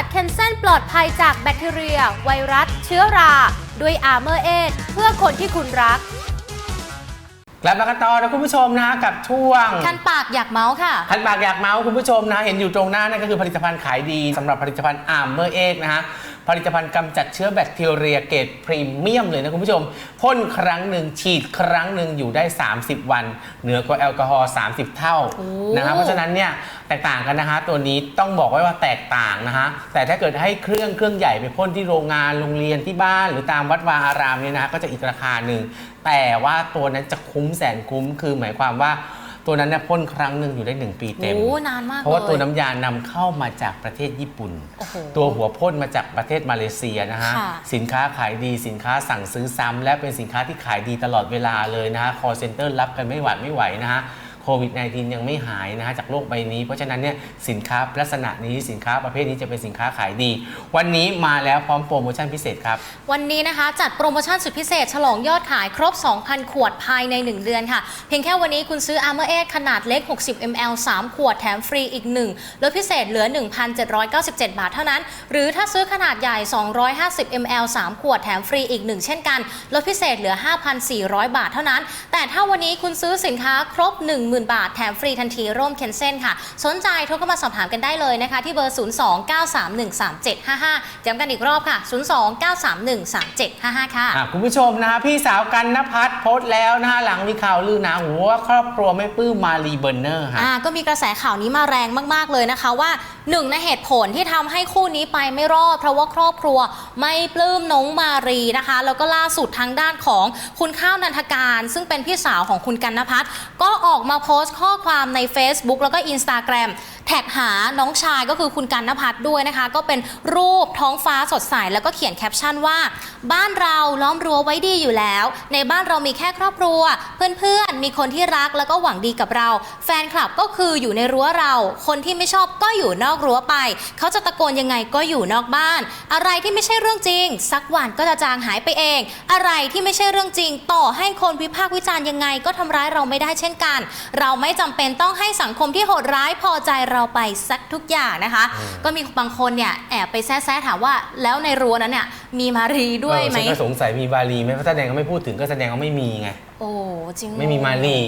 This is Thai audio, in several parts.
จัดเคนเซนปลอดภัยจากแบคทีเรีย ไวรัส เชื้อรา ด้วยอาร์เมอร์เอเพื่อคนที่คุณรัก กลับมากันต่อนะคุณผู้ชมนะกับช่วง คันปากอยากเมาส์ค่ะ คันปากอยากเมาส์คุณผู้ชมนะเห็นอยู่ตรงหน้านั่นก็คือผลิตภัณฑ์ขายดีสำหรับผลิตภัณฑ์อาร์เมอร์เอกนะฮะ ผลิตภัณฑ์กำจัดเชื้อแบคทีเรียเกรดพรีเมียมเลยนะคุณผู้ชมพ่นครั้งหนึ่งฉีดครั้งหนึ่งอยู่ได้ 30 วัน เหนือกว่าแอลกอฮอล์30 เท่าโอ้นะครับเพราะฉะนั้นเนี่ยแตกต่างกันนะฮะตัวนี้ต้องบอกไว้ว่าแตกต่างนะฮะแต่ถ้าเกิดให้เครื่องเครื่องใหญ่ไปพ่นที่โรงงานโรงเรียนที่บ้าน หรือตามวัดวาอารามเนี่ยนะฮะก็จะอีกราคาหนึ่งแต่ว่าตัวนั้นจะคุ้มแสนคุ้มคือหมายความว่า ตัวนั้นเนี่ยพ่นครั้งหนึ่งอยู่ได้หนึ่งปีเต็ม โอ้นานมากเพราะว่าเลยตัวน้ำยานำเข้ามาจากประเทศญี่ปุ่น โอ้โหตัวหัวพ่นมาจากประเทศมาเลเซียนะฮะ ค่ะสินค้าขายดีสินค้าสั่งซื้อซ้ำและเป็นสินค้าที่ขายดีตลอดเวลาเลยนะฮะ call center รับกันไม่หวัดไม่ไหวนะฮะ โควิด -19 ยังไม่หายนะฮะจากโลกใบนี้เพราะฉะนั้นเนี่ยสินค้าลักษณะนี้สินค้าประเภทนี้จะเป็นสินค้าขายดี วันนี้มาแล้วพร้อมโปรโมชั่นพิเศษครับ วันนี้นะคะจัดโปรโมชั่นสุดพิเศษ ฉลองยอดขายครบ 2,000 ขวดภายใน 1 เดือนค่ะ เพียงแค่วันนี้คุณซื้อ Armor Edge ขนาดเล็ก 60 ml 3 ขวดแถมฟรีอีก 1 ลดพิเศษเหลือ 1,797 บาทเท่านั้น หรือถ้าซื้อขนาดใหญ่ 250 ml 3 ขวดแถมฟรีอีก 1 เช่นกัน ลดพิเศษเหลือ 5,400 บาทเท่านั้น แต่ถ้าวันนี้คุณซื้อสินค้าครบ10,000 บาท แถมฟรีทันทีร่วมเคนเซนค่ะ สนใจโทรเข้ามาสอบถามกันได้เลยนะคะ ที่เบอร์ 029313755ย้ำกันอีกรอบค่ะ 029313755 ค่ะ อะคุณผู้ชมนะฮะพี่สาวกันนภัทรโพสต์แล้วนะฮะหลังมีข่าวลือหนาหูว่าครอบครัวไม่ปลื้มมารีเบอร์เนอร์ฮะ อ่าก็มีกระแสข่าวนี้มาแรงมาก ๆ เลยนะคะว่าหนึ่งในเหตุผลที่ทำให้คู่นี้ไปไม่รอด เพราะว่าครอบครัวไม่ปลื้มน้องมารีนะคะ แล้วก็ล่าสุดทางด้านของคุณข้าวนันทการ ซึ่งเป็นพี่สาวของคุณกันนพัฒน์ก็ออกมาโพสต์ข้อความใน Facebook แล้วก็ Instagram แท็กหาน้องชายก็คือคุณกันนพัฒน์ด้วยนะคะ ก็เป็นรูปท้องฟ้าสดใสแล้วก็เขียนแคปชั่นว่า บ้านเราล้อมรั้วไว้ดีอยู่แล้ว ในบ้านเรามีแค่ครอบครัว เพื่อนๆ มีคนที่รักแล้วก็หวังดีกับเรา แฟนคลับก็คืออยู่ในรั้วเรา คนที่ไม่ชอบก็อยู่นอกรั้วไป เขาจะตะโกนยังไงก็อยู่นอกบ้าน อะไรที่ไม่ใช่เรื่องจริง สักวันก็จะจางหายไปเอง อะไรที่ไม่ใช่เรื่องจริง ต่อให้คนวิพากษ์วิจารณ์ยังไง ก็ทำร้ายเราไม่ได้เช่นกัน เราไม่จำเป็นต้องให้สังคมที่โหดร้ายพอใจเราไปสักทุกอย่างนะคะ ก็มีบางคนเนี่ยแอบไปแซะๆถามว่าแล้วในรั้วนั้นเนี่ยมีมารีด้วยไหมเออฉันก็สงสัยมีบาลีไหมเพราะแสดงก็ไม่พูดถึงก็แสดงว่าไม่มีไงโอ้จริงเหรอไม่มีมาลี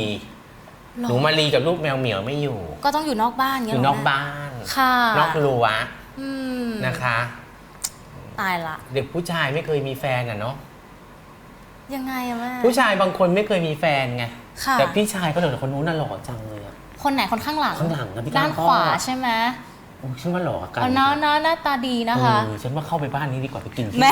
หรอหนูมาลีกับลูกแมวเหมียวไม่อยู่ ก็ต้องอยู่นอกบ้านอเงี้ยยู่เหรนอกแม่บ้านค่ะนอกรั้วอืมนะคะ ตายละ เด็กผู้ชายไม่เคยมีแฟนอะเนาะยังไงอะแม่ผู้ชายบางคนไม่เคยมีแฟนไงค่ะแต่พี่ชายก็เลยคนนู้นน่ะหล่อจังเลยอะ คนไหนคนข้างหลังข้างหลังนะพี่ด้านก้าวขวาก็ ใช่ไหมโอ้ฉันว่าหล่อกันอ๋อน้าน้าหน้าตาดีนะคะ เออฉันว่าเข้าไปบ้านนี้ดีกว่าไปกินแม่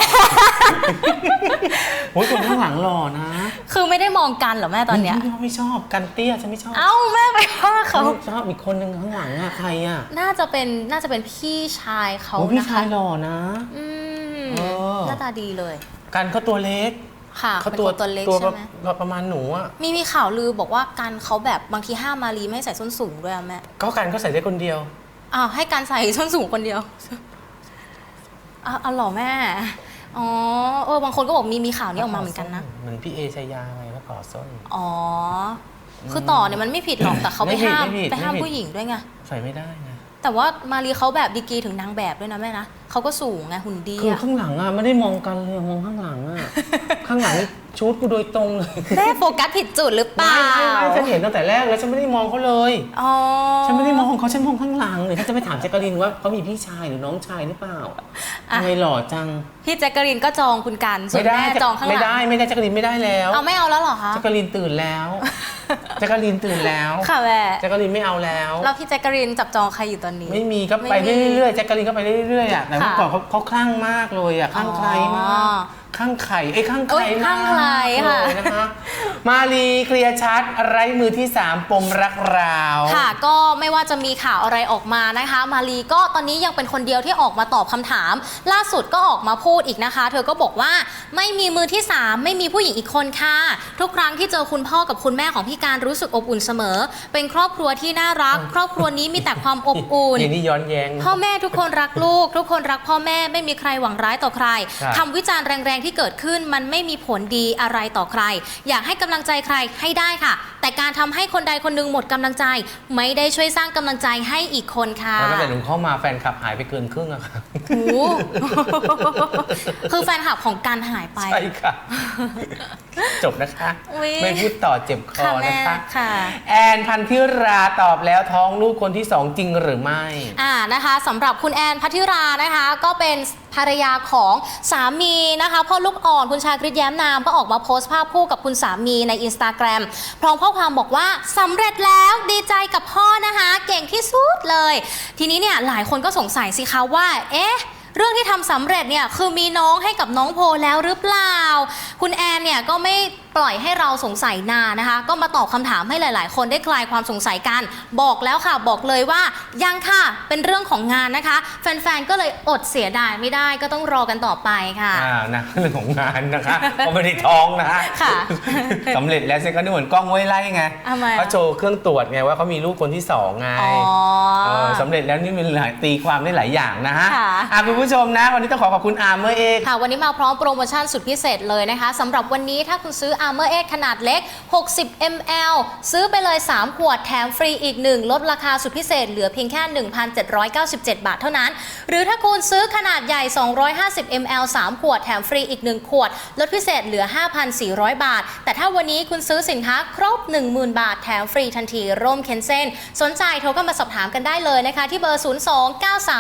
โอ้ยคนข้างหลังหล่อนะคือไม่ได้มองกันเหรอแม่ตอนเนี้ย ไม่ไม่ชอบกันเตี้ยฉันไม่ชอบเอ้าแม่ไปว่าเขาไม่ชอบอีกคนนึงข้างหลังอะใครอะน่าจะเป็นน่าจะเป็นพี่ชายเขาโอ้ยพี่นะชาคะยหล่อนะ อืมเออ หน้าตาดีเลย กันเขาตัวเล็ก ค่ะเขาเป็นตัวคนตัวเล็กตัวใช่ไหมประประมาณหนูอะมีมีข่าวลือบอกว่ากันเขาแบบบางทีห้ามมารีไม่ให้ใส่ส้นสูงด้วยอะแม่ก็กันก็ใส่ได้คนเดียวอ้าวให้การใส่ส้นสูงคนเดียวอ้าวเอาเหรอแม่อ๋อเออบางคนก็บอกมีมีข่าวนี้ออกมาเหมือนกันนะเหมือนพี่เอชายาไงแล้วก่อส้นอ๋อคือต่อเนี่ยมันไม่ผิดหรอกแต่เขาไปไม่ผิดห้ามไม่ผิดไปห้ามไม่ผิดผู้หญิงด้วยไงใส่ไม่ได้ไงแต่ว่ามารีเขาแบบดีกรีถึงนางแบบด้วยนะแม่นะ เขาก็สูงไงหุ่นดีคืออะข้างหลังอะไม่ได้มองกันเลยมองข้างหลังอะข้างหลังนี่ชูดกูโดยตรงเลยแม่โฟกัสผิดจุดหรือเปไม่ล่าไม่ไม่ฉันเห็นตั้งแต่แรกแล้วฉันไม่ได้มองเขาเลย อ๋อฉันไม่ได้มองเขาฉันมองข้างหลังเลยฉันจะไปถามแจ๊กกะลินว่าเขามีพี่ชายหรือน้องชายหรือเปล่าทำไมหล่อจังพี่แจ๊กกะรีนก็จองคุณกันส่วไม่นได้แม่จองข้างหไม่ลัได้งไม่ได้แจ๊กกะลินไม่ได้แล้วเอาไม่เอาแล้วเหรอคะแจ๊กกะลินตื่นแล้วแจ๊กกะลินตื่นแล้วค่ะแม่แจ๊กกะลินไม่เอาแล้ว แล้วพี่แจ๊กกะรีนจับจองใครอยู่ตอนนี้ ไม่มีก็ไปไม่มี เรื่อยๆแจ๊กกะลินก็ไปเรื่อยๆอะแต่เมื่อค่ะก่อนเขาเขาคลั่งมากเลยอะคลั่งใครมากอ๋อข้างไข่ไอ้ยข้างเอ้ไข่ยข้างใครค่ะ เลยนะคะ มาลีเคลียร์ชัดไร้มือที่สามปมรักราว ค่ะ ก็ไม่ว่าจะมีข่าวอะไรออกมานะคะ มารีก็ตอนนี้ยังเป็นคนเดียวที่ออกมาตอบคำถาม ล่าสุดก็ออกมาพูดอีกนะคะ เธอก็บอกว่าไม่มีมือที่ 3 ไม่มีผู้หญิงอีกคนค่ะ ทุกครั้งที่เจอคุณพ่อกับคุณแม่ของพี่การรู้สึกอบอุ่นเสมอ เป็นครอบครัวที่น่ารัก ครอบครัวนี้มีแต่ความอบอุ่นอย่างนี้ย้อนแย้ง พ่อแม่ทุกคนรักลูก ทุกคนรักพ่อแม่ไม่มีใครหวังร้ายต่อใครครับ คำวิจารณ์แรงๆที่เกิดขึ้นมันไม่มีผลดีอะไรต่อใคร อยากให้กำำลังใจใครให้ได้ค่ะ แต่การทำให้คนใดคนหนึงหมดกำลังใจ ไม่ได้ช่วยสร้างกำลังใจให้อีกคนค่ะ แล้วตั้งแต่หนูเข้ามาแฟนคลับหายไปเกินครึ่งอะค่ะโอ้โหคือแฟนคลับของการหายไป ใช่ค่ะ จบนะคะ อุ๊ย ไม่พูดต่อเจ็บคอค่ะแม่นะคะค่ะ แอนพันธิราตอบแล้วท้องลูกคนที่สองจริงหรือไม่ อ่านะคะสำหรับคุณแอนพัทธิรานะคะ ก็เป็นภรรยาของสามีนะคะพ่อลูกอ่อนคุณชาคริตแย้มนามก็ออกมาโพสต์ภาพคู่กับคุณสามีในอินสตาแกรมพร้อมข้อความบอกว่าสำเร็จแล้วดีใจกับพ่อนะคะ เก่งที่สุดเลย ทีนี้เนี่ยหลายคนก็สงสัยสิคะว่า เอ๊ะเรื่องที่ทำสำเร็จเนี่ยคือมีน้องให้กับน้องโพแล้วหรือเปล่า คุณแอนเนี่ยก็ไม่ปล่อยให้เราสงสัยนานนะคะ ก็มาตอบคำถามให้หลาย ๆ คนได้คลายความสงสัยกัน บอกแล้วค่ะบอกเลยว่ายังค่ะเป็นเรื่องของงานนะคะ แฟน ๆ ก็เลยอดเสียดายไม่ได้ก็ต้องรอกันต่อไปค่ะอ่านะเรื่องของงานนะคะเพราะไม่ได้ท้องนะคะค่ะสำเร็จแล้วเซก็นึกเหมือนกล้องไว้ไล่ไงทำไมเขาโชว์เครื่องตรวจไงว่าเขามีลูกคนที่สองไงอ๋อเออสำเร็จแล้วนี่มันหลายตีความได้หลายอย่างนะฮะค่ะอะคุณผู้ชมนะ วันนี้ต้องขอขอบคุณอาร์เมอร์เอกค่ะวันนี้มาพร้อมโปรโมชั่นสุดพิเศษเลยนะคะสำหรับวันนี้ถ้าคุณซื้อ Armor X ขนาดเล็ก 60 ml ซื้อไปเลย 3 ขวดแถมฟรีอีก 1 ลดราคาสุดพิเศษเหลือเพียงแค่ 1,797 บาทเท่านั้น หรือถ้าคุณซื้อขนาดใหญ่ 250 ml 3 ขวดแถมฟรีอีก 1 ขวด ลดพิเศษเหลือ 5,400 บาท แต่ถ้าวันนี้คุณซื้อสินค้าครบ 10,000 บาทแถมฟรีทันทีร่มเคนเซนสนใจโทรก็มาสอบถามกันได้เลยนะคะ ที่เบอร์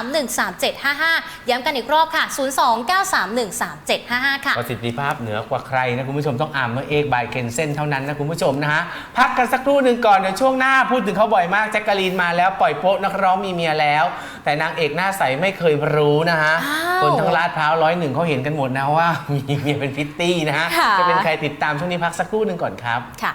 02-931-3755 ย้ำกันอีกรอบค่ะ 02-931-3755 ค่ะ ประสิทธิภาพเหนือกว่าใครนะ คุณผู้ชมต้องอาร์เมอร์เอกบายเคนเซนเท่านั้นนะคุณผู้ชมนะฮะพักกันสักครู่หนึ่งก่อนเดี๋ยวช่วงหน้าพูดถึงเขาบ่อยมากแจ็คกะลีนมาแล้วปล่อยโป๊ะนักร้องมีเมียแล้ว แต่นางเอกหน้าใสไม่เคยรู้นะฮะอ้าวคนทั้งลาดพร้าวร้อยหนึ่งเขาเห็นกันหมดนะว่ามีเมียเป็นพริตตี้นะฮะค่ะจะเป็นใครติดตามช่วงนี้พักสักครู่หนึ่งก่อนครับค่ะ